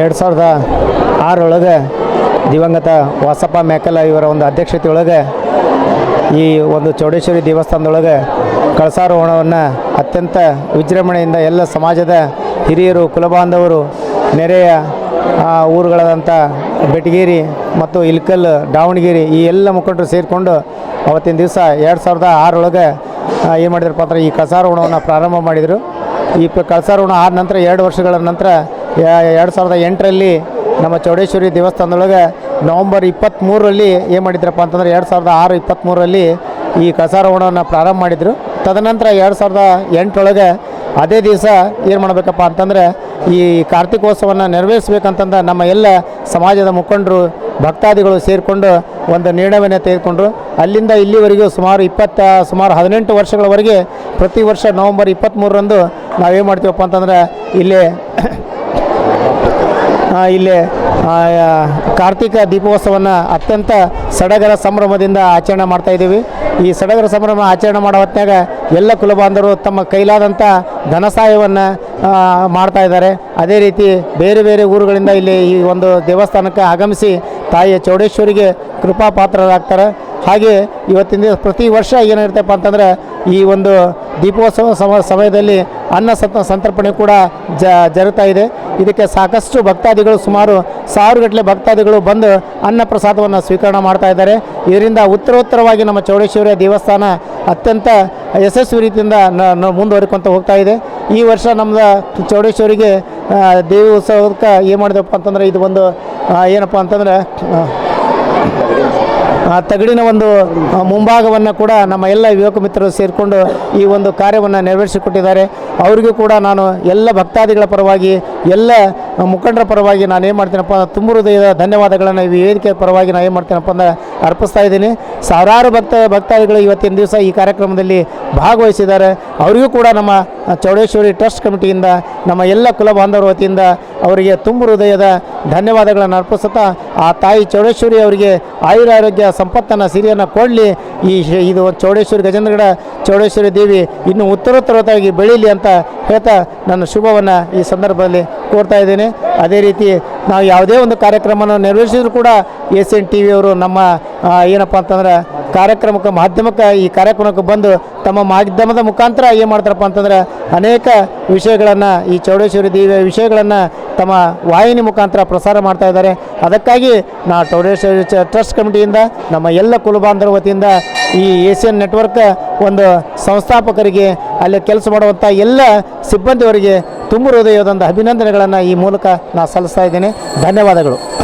ಎರಡು ಸಾವಿರದ ಆರೊಳಗೆ ದಿವಂಗತ ವಾಸಪ್ಪ ಮೇಕಲ ಇವರ ಒಂದು ಅಧ್ಯಕ್ಷತೆಯೊಳಗೆ ಈ ಒಂದು ಚೌಡೇಶ್ವರಿ ದೇವಸ್ಥಾನದೊಳಗೆ ಕಳಸಾರೋಹಣವನ್ನು ಅತ್ಯಂತ ವಿಜೃಂಭಣೆಯಿಂದ ಎಲ್ಲ ಸಮಾಜದ ಹಿರಿಯರು, ಕುಲಬಾಂಧವರು, ನೆರೆಯ ಊರುಗಳಾದಂಥ ಬೆಟಗೇರಿ ಮತ್ತು ಇಲ್ಕಲ್, ದಾವಣಗೆರೆ ಈ ಎಲ್ಲ ಮುಖಂಡರು ಸೇರಿಕೊಂಡು ಅವತ್ತಿನ ದಿವಸ ಎರಡು ಸಾವಿರದ ಆರೊಳಗೆ ಏನು ಮಾಡಿದ್ರಪ್ಪ ಅಂದ್ರೆ ಈ ಕಳಸಾರೋಹಣವನ್ನು ಪ್ರಾರಂಭ ಮಾಡಿದರು. ಈ ಕಳಸಾರೋಹಣ ಆದ ನಂತರ, ಎರಡು ವರ್ಷಗಳ ನಂತರ ಎರಡು ಸಾವಿರದ ಎಂಟರಲ್ಲಿ ನಮ್ಮ ಚೌಡೇಶ್ವರಿ ದೇವಸ್ಥಾನದೊಳಗೆ ನವಂಬರ್ ಇಪ್ಪತ್ತ್ಮೂರರಲ್ಲಿ ಏನು ಮಾಡಿದ್ರಪ್ಪ ಅಂತಂದ್ರೆ ಎರಡು ಸಾವಿರದ ಆರು ಇಪ್ಪತ್ತ್ಮೂರರಲ್ಲಿ ಈ ಕಸಾರೋಹಣವನ್ನು ಪ್ರಾರಂಭ ಮಾಡಿದರು. ತದನಂತರ ಎರಡು ಸಾವಿರದ ಎಂಟರೊಳಗೆ ಅದೇ ದಿವಸ ಏನು ಮಾಡಬೇಕಪ್ಪ ಅಂತಂದರೆ ಈ ಕಾರ್ತಿಕೋತ್ಸವವನ್ನು ನೆರವೇರಿಸ್ಬೇಕಂತಂದ ನಮ್ಮ ಎಲ್ಲ ಸಮಾಜದ ಮುಖಂಡರು, ಭಕ್ತಾದಿಗಳು ಸೇರಿಕೊಂಡು ಒಂದು ನಿರ್ಣಯವನ್ನು ತೆಗೆದುಕೊಂಡ್ರು. ಅಲ್ಲಿಂದ ಇಲ್ಲಿವರೆಗೂ ಸುಮಾರು ಇಪ್ಪತ್ತ, ಸುಮಾರು ಹದಿನೆಂಟು ವರ್ಷಗಳವರೆಗೆ ಪ್ರತಿ ವರ್ಷ ನವಂಬರ್ ಇಪ್ಪತ್ತ್ಮೂರರಂದು ನಾವೇನು ಮಾಡ್ತೀವಪ್ಪ ಅಂತಂದ್ರೆ ಇಲ್ಲಿ ಇಲ್ಲಿ ಕಾರ್ತಿಕ ದೀಪೋತ್ಸವವನ್ನು ಅತ್ಯಂತ ಸಡಗರ ಸಂಭ್ರಮದಿಂದ ಆಚರಣೆ ಮಾಡ್ತಾ ಇದ್ದೀವಿ. ಈ ಸಡಗರ ಸಂಭ್ರಮ ಆಚರಣೆ ಮಾಡೋ ಹೊತ್ನ್ಯಾಗ ಎಲ್ಲ ಕುಲಬಾಂಧವರು ತಮ್ಮ ಕೈಲಾದಂಥ ಧನ ಸಹಾಯವನ್ನು ಮಾಡ್ತಾ ಇದ್ದಾರೆ. ಅದೇ ರೀತಿ ಬೇರೆ ಬೇರೆ ಊರುಗಳಿಂದ ಇಲ್ಲಿ ಈ ಒಂದು ದೇವಸ್ಥಾನಕ್ಕೆ ಆಗಮಿಸಿ ತಾಯಿಯ ಚೌಡೇಶ್ವರಿಗೆ ಕೃಪಾ ಪಾತ್ರರಾಗ್ತಾರೆ ಹಾಗೆ ಇವತ್ತಿನ ಪ್ರತಿ ವರ್ಷ ಏನಿರ್ತಪ್ಪ ಅಂತಂದ್ರೆ ಈ ಒಂದು ದೀಪೋತ್ಸವ ಸಮ ಸಮಯದಲ್ಲಿ ಅನ್ನ ಸತ ಸಂತರ್ಪಣೆ ಕೂಡ ಜ ಜರುಗ್ತಾ ಇದೆ. ಇದಕ್ಕೆ ಸಾಕಷ್ಟು ಭಕ್ತಾದಿಗಳು ಸುಮಾರು ಸಾವಿರಗಟ್ಟಲೆ ಭಕ್ತಾದಿಗಳು ಬಂದು ಅನ್ನ ಪ್ರಸಾದವನ್ನು ಸ್ವೀಕರಣೆ ಮಾಡ್ತಾ ಇದ್ದಾರೆ. ಇದರಿಂದ ಉತ್ತರೋತ್ತರವಾಗಿ ನಮ್ಮ ಚೌಡೇಶ್ವರಿಯ ದೇವಸ್ಥಾನ ಅತ್ಯಂತ ಯಶಸ್ವಿ ರೀತಿಯಿಂದ ಮುಂದುವರಿಕೊಂತ ಹೋಗ್ತಾ ಇದೆ. ಈ ವರ್ಷ ನಮ್ಮ ಚೌಡೇಶ್ವರಿಗೆ ದೇವಿ ಉತ್ಸವಕ್ಕೆ ಏನು ಮಾಡಿದೆಪ್ಪ ಅಂತಂದ್ರೆ ಇದು ಒಂದು ಏನಪ್ಪ ಅಂತಂದ್ರೆ ಆ, ತಗಡಿನ ಒಂದು ಮುಂಭಾಗವನ್ನು ಕೂಡ ನಮ್ಮ ಎಲ್ಲ ಯುವಕ ಮಿತ್ರರು ಸೇರಿಕೊಂಡು ಈ ಒಂದು ಕಾರ್ಯವನ್ನು ನೆರವೇರಿಸಿಕೊಟ್ಟಿದ್ದಾರೆ. ಅವರಿಗೂ ಕೂಡ ನಾನು ಎಲ್ಲ ಭಕ್ತಾದಿಗಳ ಪರವಾಗಿ ಎಲ್ಲ ಮುಖಂಡರ ಪರವಾಗಿ ನಾನು ಏನು ಮಾಡ್ತೀನಪ್ಪ ತುಂಬ ಹೃದಯದ ಧನ್ಯವಾದಗಳನ್ನು ಈ ವೇದಿಕೆ ಪರವಾಗಿ ನಾನು ಏನು ಮಾಡ್ತೀನಪ್ಪ ಅಂದ್ರೆ ಅರ್ಪಿಸ್ತಾ ಇದ್ದೀನಿ. ಸಾವಿರಾರು ಭಕ್ತ, ಭಕ್ತಾದಿಗಳು ಇವತ್ತಿನ ದಿವಸ ಈ ಕಾರ್ಯಕ್ರಮದಲ್ಲಿ ಭಾಗವಹಿಸಿದ್ದಾರೆ. ಅವರಿಗೂ ಕೂಡ ನಮ್ಮ ಚೌಡೇಶ್ವರಿ ಟ್ರಸ್ಟ್ ಕಮಿಟಿಯಿಂದ, ನಮ್ಮ ಎಲ್ಲ ಕುಲ ಬಾಂಧವರ ವತಿಯಿಂದ ಅವರಿಗೆ ತುಂಬ ಹೃದಯದ ಧನ್ಯವಾದಗಳನ್ನು ಅರ್ಪಿಸುತ್ತಾ, ಆ ತಾಯಿ ಚೌಡೇಶ್ವರಿ ಅವರಿಗೆ ಆಯುರಾರೋಗ್ಯ ಸಂಪತ್ತನ್ನು ಸಿರಿಯನ್ನು ಕೊಡಲಿ. ಈ ಇದು ಚೌಡೇಶ್ವರಿ ಗಜೇಂದ್ರಗಡ ಚೌಡೇಶ್ವರಿ ದೇವಿ ಇನ್ನೂ ಉತ್ತರೋತ್ತರವಾಗಿ ಬೆಳೀಲಿ ಅಂತ ಹೇಳ್ತಾ ನನ್ನ ಶುಭವನ್ನು ಈ ಸಂದರ್ಭದಲ್ಲಿ ಕೋರ್ತಾ ಇದ್ದೇನೆ. ಅದೇ ರೀತಿ ನಾವು ಯಾವುದೇ ಒಂದು ಕಾರ್ಯಕ್ರಮವನ್ನು ನೆರವೇರಿಸಿದ್ರು ಕೂಡ ಎನ್ ಟಿ ವಿಯವರು ನಮ್ಮ ಏನಪ್ಪ ಅಂತಂದ್ರೆ ಕಾರ್ಯಕ್ರಮಕ್ಕೆ, ಮಾಧ್ಯಮಕ್ಕೆ ಈ ಕಾರ್ಯಕ್ರಮಕ್ಕೆ ಬಂದು ತಮ್ಮ ಮಾಧ್ಯಮದ ಮುಖಾಂತರ ಏನು ಮಾಡ್ತಾರಪ್ಪ ಅಂತಂದ್ರೆ ಅನೇಕ ವಿಷಯಗಳನ್ನು ಈ ಚೌಡೇಶ್ವರಿ ದೇವಿಯ ವಿಷಯಗಳನ್ನು ತಮ್ಮ ವಾಹಿನಿ ಮುಖಾಂತರ ಪ್ರಸಾರ ಮಾಡ್ತಾ ಇದ್ದಾರೆ. ಅದಕ್ಕಾಗಿ ನಾ ಚೌಡೇಶ್ವರಿ ಟ್ರಸ್ಟ್ ಕಮಿಟಿಯಿಂದ, ನಮ್ಮ ಎಲ್ಲ ಕುಲಬಾಂಧವರ ವತಿಯಿಂದ ಈ ಏಷ್ಯನ್ ನೆಟ್ವರ್ಕ್ ಒಂದು ಸಂಸ್ಥಾಪಕರಿಗೆ, ಅಲ್ಲಿ ಕೆಲಸ ಮಾಡುವಂಥ ಎಲ್ಲ ಸಿಬ್ಬಂದಿಯವರಿಗೆ ತುಂಬ ಹೃದಯದೊಂದು ಅಭಿನಂದನೆಗಳನ್ನು ಈ ಮೂಲಕ ನಾನು ಸಲ್ಲಿಸ್ತಾ ಇದ್ದೇನೆ. ಧನ್ಯವಾದಗಳು.